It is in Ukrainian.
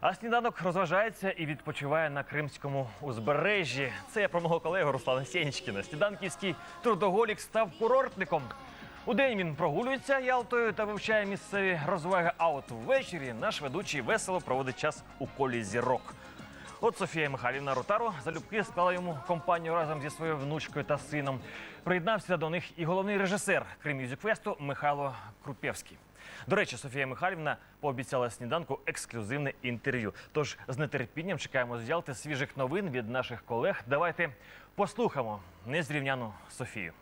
А сніданок розважається і відпочиває на кримському узбережжі. Це я про мого колегу Руслана Сєнічкіна. Сніданківський трудоголік став курортником. У день він прогулюється Ялтою та вивчає місцеві розваги. А от ввечері наш ведучий весело проводить час у колі зірок. От Софія Михайлівна Ротаро залюбки склала йому компанію разом зі своєю внучкою та сином. Приєднався до них і головний режисер Крим Мюзик Фесту Михайло Крупєвський. До речі, Софія Михайлівна пообіцяла сніданку ексклюзивне інтерв'ю. Тож з нетерпінням чекаємо з Ялти свіжих новин від наших колег. Давайте послухаємо незрівняну Софію.